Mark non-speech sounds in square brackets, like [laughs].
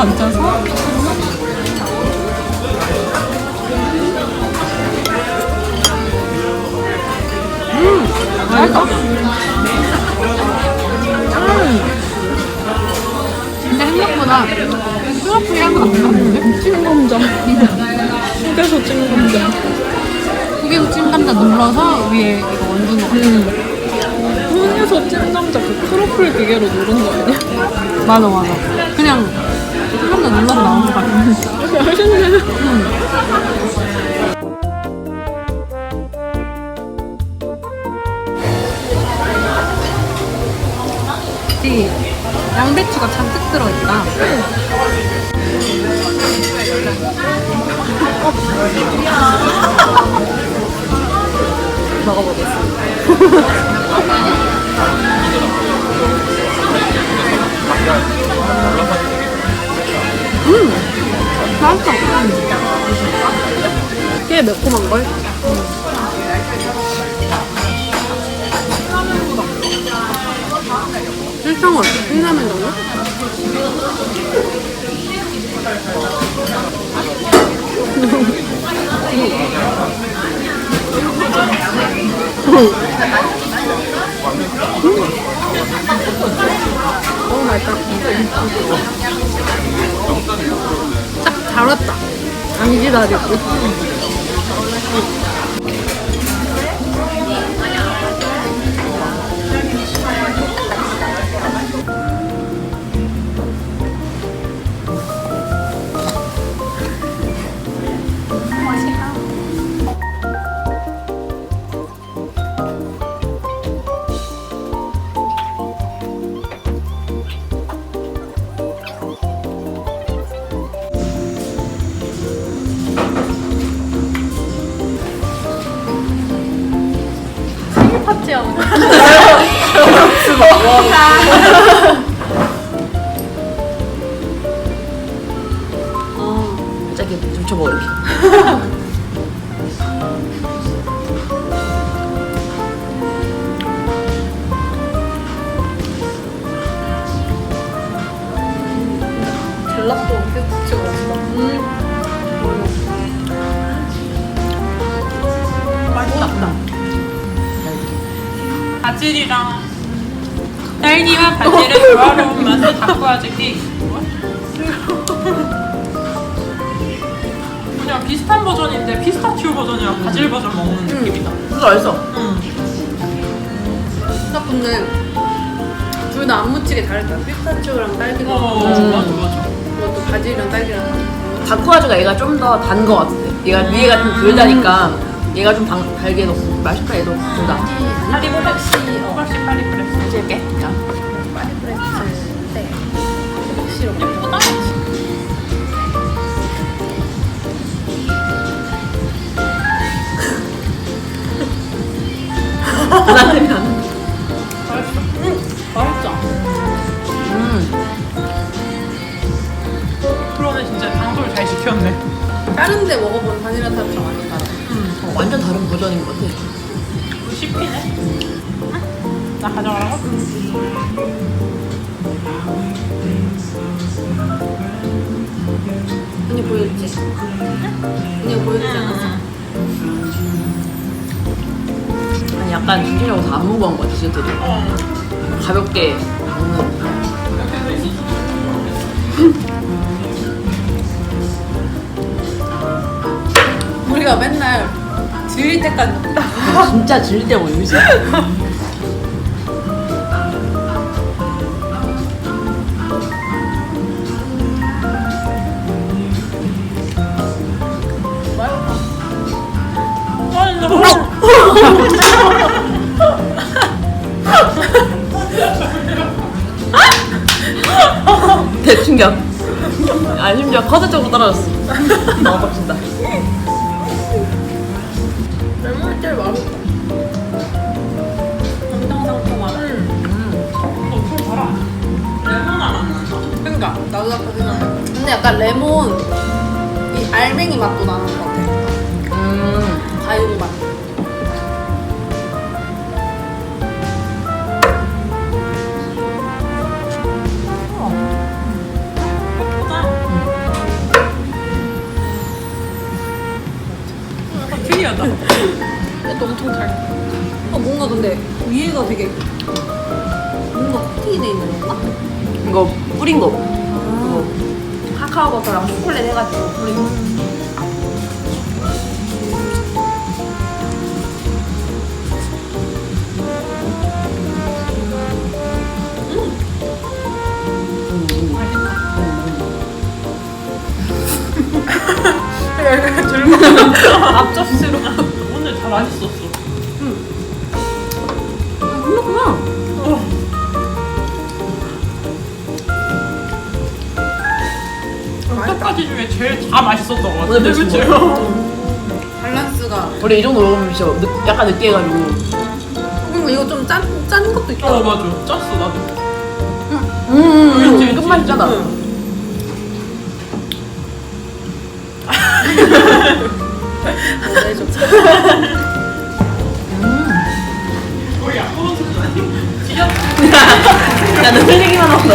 얹어서 음, 맛있다. 음. 근데 생각보다 트러플 향은 안 나는데? 찐감자. 휴게소 찐감자. 휴게소 찜 감자 눌러서 위에 이거 얹은 거 같아. 휴게소 찐감자 그 트러플 기계로 누른 거 아니야? 맞아, 맞아. 그냥 눌러서 나온 거 같아. 맛있네. 이 양배추가 잔뜩 들어있다. 먹어보겠습니다. [laughs] 꽤 매콤한걸? 설탕을 신라면 정도? 너무 맛있다. 딱 잘 왔다. 아니지, 나 아직 Oh. 파티하는 거. 갑자기 좀 쳐봐 이렇게. [laughs] 바질이랑 딸기와 바질의 조화로운 맛을 케이크. 그냥 비슷한 버전인데 피스타치오 버전이랑 바질 버전 먹는 느낌이다. 진짜 맛있어. 응. 딱 근데 둘 다 안 묻히게 잘했다. 피스타치오랑 딸기랑 어, 음. 맞아 맞아. 그것도 바질이랑 딸기랑. 다쿠아즈가 얘가 좀 더 단 거 같은데. 얘가 위에가 좀 덜 다니까 얘가 좀 단, 달게 넣고 맛있다 얘도 둘 다. 파리브렉스. 훨씬 파리브렉스. 찍을게. 자. 네. 확실히 예쁘다. 그다음에는 것 같아. 이거 씹히네. 응? 나 가져가라고? 언니 보여줬지? 언니 보여주지 않았어? 아니 약간 전체적으로 다안 무거운 것 같아 디저트도. 어. 가볍게 먹는. 우리가 맨날 질릴 때까지 먹다. 진짜 질때 먹는 지 아, 진짜 대충격. 아 심지어 커드 쪽으로 떨어졌어. 먹어봅시다. 제일 맛있다. 상상상통하다. 음. 어, 술 달아. 레몬 안 난다. 그러니까 나도 아까 생각해. 근데 약간 레몬 이 알맹이 맛도 나는 것 같아. 음. 과육 맛. 또 엄청 잘. 어, 뭔가 근데 위에가 되게 뭔가 코팅이 돼 있는 건가? 이거 뿌린 거. 그거 카카오 버터랑 초콜릿 해가지고 뿌린 거. 다 맛있었어. 그렇구나. 여태까지 중에 제일 다 맛있었던 것 같아. 오늘 그치? 밸런스가. 원래 이 정도 먹으면 진짜 느, 약간 느끼해가지고. 그리고 이거 좀 짠, 짠 것도 있다. 어 맞아. 짰어 나도. 음, 그치, 그치. 끝맛있잖아. 응. [laughs] 음. 음. 나 놀리기만 하고